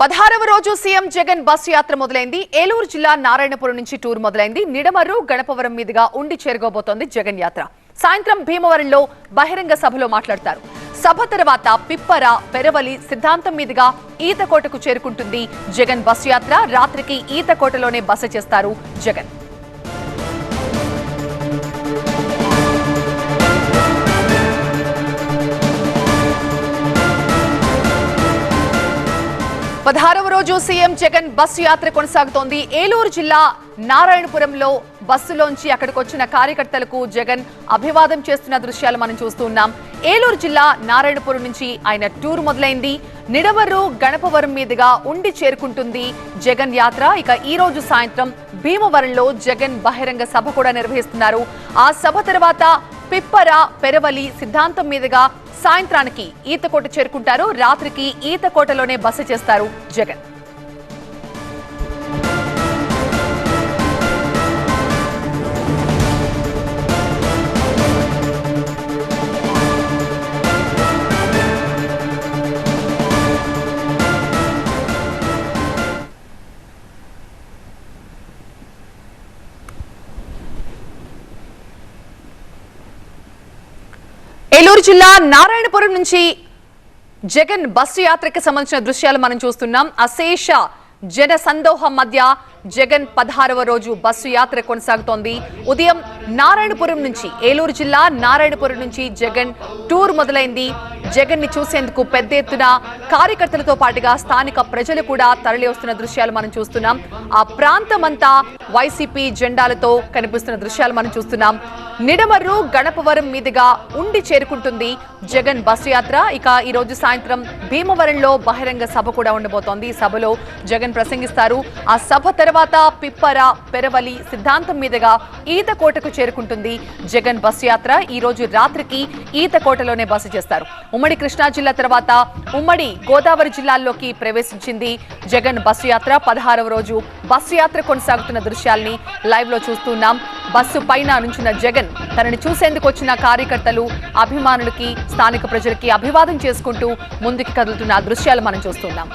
పదహారవ రోజు CM Jagan bus యాత్ర మొదలైంది. ఏలూరు జిల్లా నారాయణపురం నుంచి టూర్ మొదలైంది. నిడమర్రు గణపవరం మీదుగా ఉండి చేరుకోబోతోంది జగన్ యాత్ర. సాయంత్రం భీమవరంలో బహిరంగ సభలో మాట్లాడతారు. సభ తర్వాత పిప్పర పెరవలి సిద్ధాంతం మీదుగా ఈతకోటకు చేరుకుంటుంది జగన్ బస్సు యాత్ర. రాత్రికి ఈతకోటలోనే బస చేస్తారు జగన్. పదహారవ రోజు సీఎం జగన్ బస్సు యాత్ర కొనసాగుతోంది. ఏలూరు జిల్లా నారాయణపురంలో బస్సులోంచి అక్కడికి వచ్చిన కార్యకర్తలకు జగన్ అభివాదం చేస్తున్న దృశ్యాలు మనం చూస్తున్నాం ఏలూరు జిల్లా నారాయణపురం నుంచి ఆయన టూర్ మొదలైంది. నిడవరు గణపవరం మీదుగా ఉండి చేరుకుంటుంది జగన్ యాత్ర. ఇక ఈ రోజు సాయంత్రం భీమవరంలో జగన్ బహిరంగ సభ కూడా నిర్వహిస్తున్నారు. ఆ సభ తర్వాత పిప్పర పెరవలి సిద్ధాంతం మీదుగా సాయంత్రానికి ఈతకోట చేరుకుంటారు. రాత్రికి ఈతకోటలోనే బస చేస్తారు జగన్. ఏలూరు జిల్లా నారాయణపురం నుంచి జగన్ బస్సు యాత్రకు సంబంధించిన దృశ్యాలు మనం చూస్తున్నాం. అశేష జన సందోహం మధ్య జగన్ పదహారవ రోజు బస్సు యాత్ర కొనసాగుతోంది. ఉదయం నారాయణపురం నుంచి ఏలూరు జిల్లా నారాయణపురం నుంచి జగన్ టూర్ మొదలైంది. జగన్ని చూసేందుకు పెద్ద ఎత్తున కార్యకర్తలతో పాటుగా స్థానిక ప్రజలు కూడా తరలి వస్తున్న దృశ్యాలు మనం చూస్తున్నాం. ఆ ప్రాంతమంతా వైసీపీ జెండాలతో కనిపిస్తున్న దృశ్యాలు మనం చూస్తున్నాం. నిడమర్రు గణపవరం మీదుగా ఉండి చేరుకుంటుంది జగన్ బస్సు యాత్ర. ఇక ఈ రోజు సాయంత్రం భీమవరంలో బహిరంగ సభ కూడా ఉండబోతోంది. సభలో జగన్ ప్రసంగిస్తారు. ఆ సభ తర్వాత పిప్పర పెరవలి సిద్ధాంతం మీదుగా ఈతకోటకు చేరుకుంటుంది జగన్ బస్సు యాత్ర. ఈ రోజు రాత్రికి ఈతకోటలోనే బస చేస్తారు. ఉమ్మడి కృష్ణా జిల్లా తర్వాత ఉమ్మడి గోదావరి జిల్లాల్లోకి ప్రవేశించింది జగన్ బస్సు యాత్ర. పదహారవ రోజు బస్సు యాత్ర కొనసాగుతున్న దృశ్యాల్ని లైవ్లో చూస్తున్నాం. బస్సు పైన నుంచిన జగన్ తనని చూసేందుకు వచ్చిన కార్యకర్తలు అభిమానులకి స్థానిక ప్రజలకి అభివాదం చేసుకుంటూ ముందుకు కదులుతున్న దృశ్యాలు మనం చూస్తున్నాం.